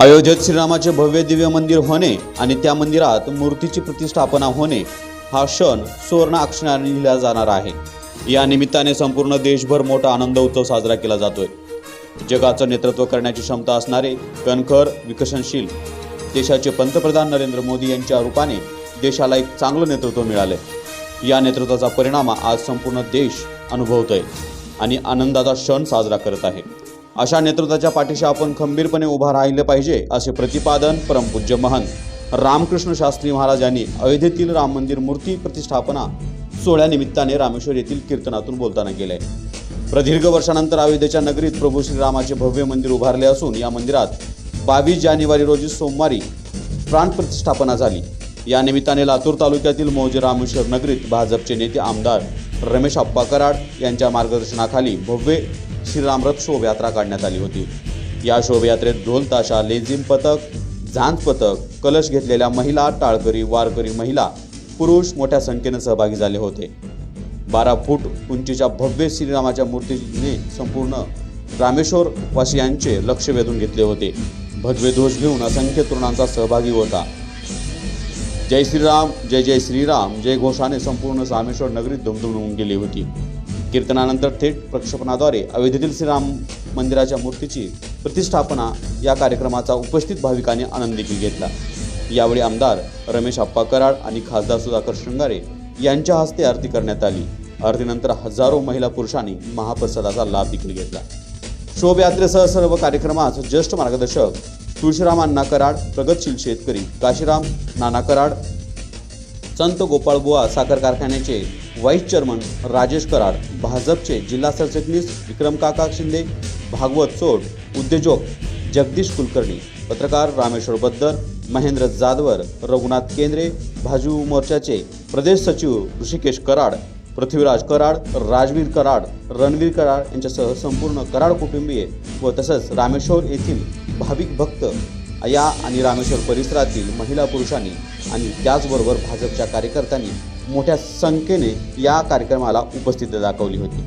अयोध्येत श्रीरामाचे भव्य दिव्य मंदिर होणे आणि त्या मंदिरात मूर्तीची प्रतिष्ठापना होणे हा क्षण सुवर्ण अक्षराने लिहिला जाणार आहे. या निमित्ताने संपूर्ण देशभर मोठा आनंद उत्सव साजरा केला जातोय. जगाचं नेतृत्व करण्याची क्षमता असणारे कणखर विकसनशील देशाचे पंतप्रधान नरेंद्र मोदी यांच्या रूपाने देशाला एक चांगलं नेतृत्व मिळालंय. या नेतृत्वाचा परिणाम आज संपूर्ण देश अनुभवतोय आणि आनंदाचा क्षण साजरा करत आहे. अशा नेतृत्वाच्या पाठीशी आपण खंबीरपणे उभा राहिले पाहिजे असे प्रतिपादन परमपूज्य महंत रामकृष्ण शास्त्री महाराज यांनी अयोध्येतील राम मंदिर मूर्ती प्रतिष्ठापना सोहळ्यानिमित्ताने रामेश्वर येथील कीर्तनातून बोलताना केले. प्रदीर्घ वर्षानंतर अयोध्येच्या नगरीत प्रभू श्रीरामाचे भव्य मंदिर उभारले असून या मंदिरात बावीस जानेवारी रोजी सोमवारी प्राण प्रतिष्ठापना झाली. या निमित्ताने लातूर तालुक्यातील मौजे रामेश्वर नगरीत भाजपचे नेते आमदार रमेश अप्पा कराड यांच्या मार्गदर्शनाखाली भव्य श्रीरामरथ शोभायात्रा काढण्यात आली होती. या शोभायात्रेत ढोल ताशा लेझिम पथक झांज पथक कलश घेतलेल्या महिला टाळकरी वारकरी महिला पुरुष मोठ्या संख्येने सहभागी झाले होते. बारा फूट उंचीच्या भव्य श्रीरामाच्या मूर्तीने संपूर्ण रामेश्वर वासियांचे लक्ष वेधून घेतले होते. भगवे ध्वज घेऊन असंख्य तरुणांचा सहभागी होता. जय श्रीराम जय जय श्रीराम जय घोषाने संपूर्ण रामेश्वर नगरीत धुमधुमून गेली होती. कीर्तनानंतर थेट प्रक्षेपणाद्वारे अयोध्येतील श्रीराम मंदिराच्या मूर्तीची प्रतिष्ठापना या कार्यक्रमाचा उपस्थित भाविकांनी आनंद देखील घेतला. यावेळी आमदार रमेश आप्पा कराड आणि खासदार सुधाकर शृंगारे यांच्या हस्ते आरती करण्यात आली. आरतीनंतर हजारो महिला पुरुषांनी महाप्रसादाचा लाभ देखील घेतला. शोभयात्रेसह सर्व कार्यक्रमात ज्येष्ठ मार्गदर्शक तुळशीराम अण्णा कराड प्रगतशील शेतकरी काशीराम नाना कराड संत गोपाळबुवा साखर कारखान्याचे व्हाईस चेअरमन राजेश कराड भाजपचे जिल्हा सरचिटणीस विक्रम काका शिंदे भागवत चोड उद्योजक जगदीश कुलकर्णी पत्रकार रामेश्वर बद्दर महेंद्र जाधवर रघुनाथ केंद्रे भाजू मोर्चाचे प्रदेश सचिव ऋषिकेश कराड पृथ्वीराज कराड राजवीर कराड रणवीर कराड यांच्यासह संपूर्ण कराड कुटुंबीय व तसंच रामेश्वर येथील भाविक भक्त या आणि रामेश्वर परिसरातील महिला पुरुषांनी आणि त्याचबरोबर भाजपच्या कार्यकर्त्यांनी मोठ्या संख्येने या कार्यक्रमाला उपस्थिती दाखवली होती.